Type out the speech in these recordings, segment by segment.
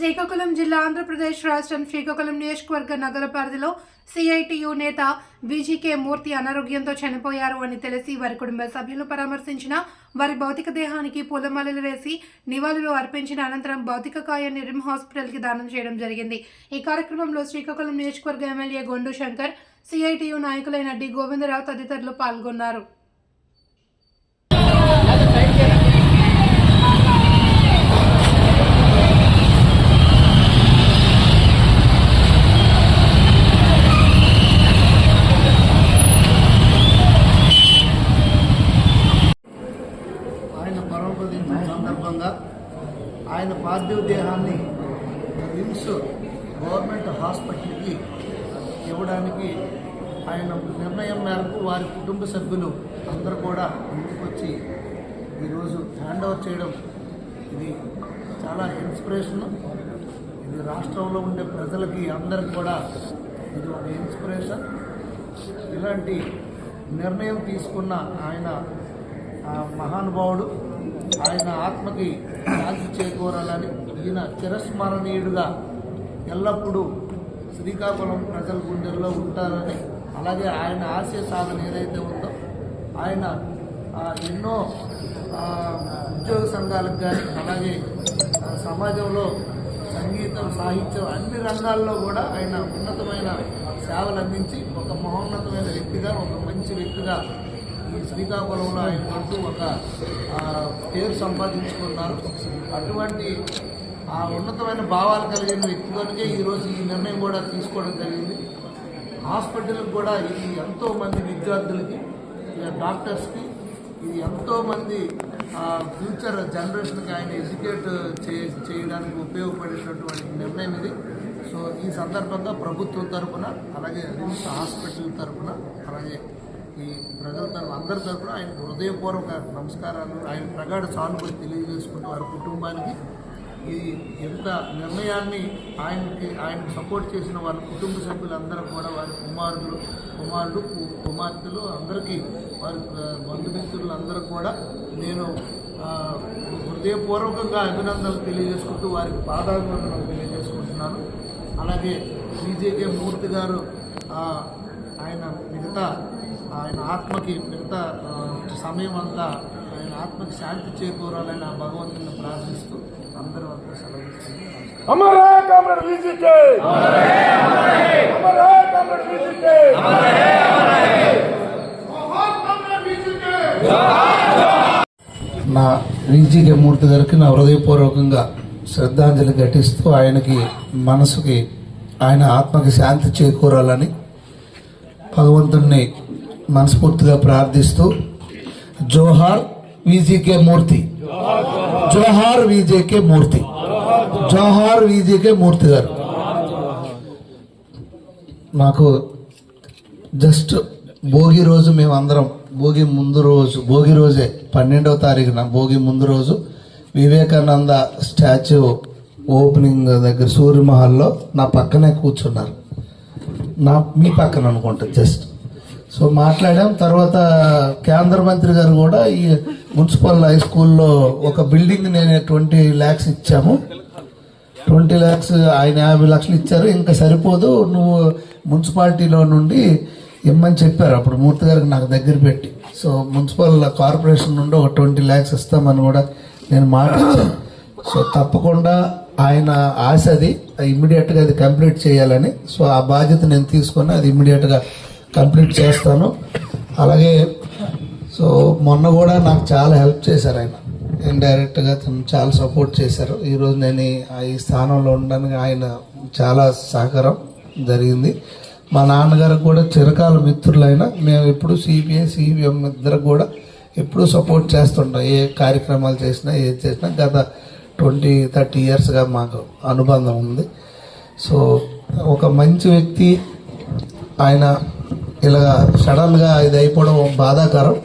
శ్రీకాకుళం జిల్లా ఆంధ్రప్రదేశ్ రాష్ట్రం శ్రీకాకుళం నియోజకవర్గ నగర పరిధిలో సిఐటియు నేత విజికే మూర్తి అనారోగ్యంతో చనిపోయారు అని తెలిసి వారి కుటుంబ సభ్యులు పరామర్శించిన వారి భౌతిక దేహానికి పూలమాలలు వేసి నివాళులు అర్పించిన అనంతరం భౌతిక కాయాన్ని రిమ్ హాస్పిటల్కి దానం చేయడం జరిగింది. ఈ కార్యక్రమంలో శ్రీకాకుళం నియోజకవర్గ ఎమ్మెల్యే గొండు శంకర్ సిఐటియు నాయకులైన డి గోవిందరావు తదితరులు పాల్గొన్నారు ఆయన పరమపదించిన సందర్భంగా ఆయన పార్థివ దేహాన్ని రిమ్స్ గవర్నమెంట్ హాస్పిటల్కి ఇవ్వడానికి ఆయన నిర్ణయం మేరకు వారి కుటుంబ సభ్యులు అందరూ కూడా ముందుకొచ్చి ఈరోజు హ్యాండ్ ఓవర్ చేయడం ఇది చాలా ఇన్స్పిరేషన్ ఇది రాష్ట్రంలో ఉండే ప్రజలకి అందరికి కూడా ఇది ఒక ఇన్స్పిరేషన్ ఇలాంటి నిర్ణయం తీసుకున్న ఆయన మహానుభావుడు ఆయన ఆత్మకి శాంతి చేకూరాలని ఈయన చిరస్మరణీయుడుగా ఎల్లప్పుడూ శ్రీకాకుళం ప్రజల గుండెల్లో ఉంటారని అలాగే ఆయన ఆశయ సాధన ఏదైతే ఉందో ఆయన ఎన్నో ఉద్యోగ సంఘాలకు కానీ అలాగే సమాజంలో సంగీతం సాహిత్యం అన్ని రంగాల్లో కూడా ఆయన ఉన్నతమైన సేవలు అందించి ఒక మహోన్నతమైన వ్యక్తిగా ఒక మంచి వ్యక్తిగా ఈ శ్రీకాకుళంలో ఆయన పడుతూ ఒక పేరు సంపాదించుకున్నారు. అటువంటి ఆ ఉన్నతమైన భావాలు కలిగిన వ్యక్తి కనుకే ఈరోజు ఈ నిర్ణయం కూడా తీసుకోవడం జరిగింది. హాస్పిటల్కి కూడా ఇది ఎంతోమంది విద్యార్థులకి ఇలా డాక్టర్స్కి ఇది ఎంతోమంది ఫ్యూచర్ జనరేషన్కి ఆయన ఎడ్యుకేట్ చే చేయడానికి ఉపయోగపడేటటువంటి నిర్ణయం ఇది. సో ఈ సందర్భంగా ప్రభుత్వం తరపున అలాగే రిమ్స్ హాస్పిటల్ తరపున అలాగే ఈ ప్రజల తరఫున అందరి తరపున ఆయన హృదయపూర్వక నమస్కారాలు ఆయన ప్రగాఢ సానుభూతి తెలియజేసుకుంటూ వారి కుటుంబానికి ఈ ఎంత నిర్ణయాన్ని ఆయనకి ఆయన సపోర్ట్ చేసిన వాళ్ళ కుటుంబ సభ్యులందరూ కూడా వారి కుమారులు కుమారులు కుమార్తెలు అందరికీ వారి ఆ, బంధుమిత్రులు అందరూ కూడా నేను హృదయపూర్వకంగా అభినందనలు తెలియజేసుకుంటూ వారికి పాదాభివందనలు తెలియజేసుకుంటున్నాను. అలాగే బీజేకే మూర్తి గారు ఆయన మిగతా ఆయన ఆత్మకి మిగతా సమయం అంతా ఆయన ఆత్మకి శాంతి చేకూరాలని ఆ భగవంతుని ప్రార్థిస్తూ అందరూ అంతా నా విజీకే మూర్తి గారికి నా హృదయపూర్వకంగా శ్రద్ధాంజలి ఘటిస్తూ ఆయనకి మనసుకి ఆయన ఆత్మకి శాంతి చేకూరాలని భగవంతుణ్ణి మనస్ఫూర్తిగా ప్రార్థిస్తూ జోహార్ విజీకే మూర్తి. జోహార్ విజేకే మూర్తి. జోహార్ విజేకే మూర్తి గారు. నాకు జస్ట్ భోగి రోజు మేము అందరం భోగి ముందు రోజు భోగి రోజే పన్నెండవ తారీఖున భోగి ముందు రోజు వివేకానంద స్టాచ్యూ ఓపెనింగ్ దగ్గర సూర్యమహల్లో నా పక్కనే కూర్చున్నారు. నా మీ పక్కన అనుకుంటా జస్ట్. సో మాట్లాడాం. తర్వాత కేంద్ర మంత్రి గారు కూడా ఈ మున్సిపల్ హై స్కూల్లో ఒక బిల్డింగ్ నేను ట్వంటీ ల్యాక్స్ ఇచ్చాము. ట్వంటీ ల్యాక్స్ ఆయన యాభై లక్షలు ఇచ్చారు. ఇంకా సరిపోదు నువ్వు మున్సిపాలిటీలో నుండి ఇమ్మని చెప్పారు. అప్పుడు మూర్తి గారికి నాకు దగ్గర పెట్టి. సో మున్సిపల్ కార్పొరేషన్ నుండి ఒక ట్వంటీ ల్యాక్స్ ఇస్తామని కూడా నేను మాట్లాడాను సో తప్పకుండా ఆయన ఆశ అది ఇమ్మీడియట్గా అది కంప్లీట్ చేయాలని. సో ఆ బాధ్యత నేను తీసుకొని అది ఇమ్మీడియట్గా కంప్లీట్ చేస్తాను. అలాగే సో మొన్న కూడా నాకు చాలా హెల్ప్ చేశారు ఆయన. ఇండైరెక్ట్గా తను చాలా సపోర్ట్ చేశారు. ఈరోజు నేను ఈ- ఈ స్థానంలో ఉండడానికి ఆయన చాలా సహకారం జరిగింది. మా నాన్నగారు కూడా చిరకాల మిత్రులైన మేము ఎప్పుడు సిపిఐ సిపిఎం ఇద్దరు కూడా ఎప్పుడూ సపోర్ట్ చేస్తుంటాం. ఏ కార్యక్రమాలు చేసినా ఏది చేసినా గత ట్వంటీ థర్టీ ఇయర్స్గా మాకు అనుబంధం ఉంది. సో ఒక మంచి వ్యక్తి. ఆయన ఇలా సడన్గా ఇది అయిపోవడం బాధాకరం.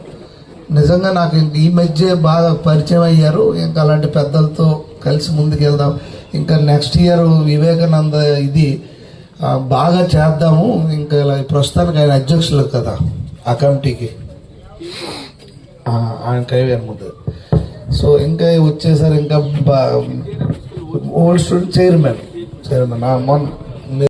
నిజంగా నాకు ఇంక ఈ మధ్య బాగా పరిచయం అయ్యారు. ఇంకా అలాంటి పెద్దలతో కలిసి ముందుకెళ్దాం. ఇంకా నెక్స్ట్ ఇయర్ వివేకానంద ఇది బాగా చేద్దాము. ఇంకా ఇలా ప్రస్తుతానికి ఆయన అధ్యక్షులు కదా ఆ కమిటీకి. ఆయన కైవేరు ముందు. సో ఇంకా వచ్చేసరి ఇంకా బా ఓల్డ్ స్టూడెంట్ చైర్మన్. చైర్మన్ మొన్న.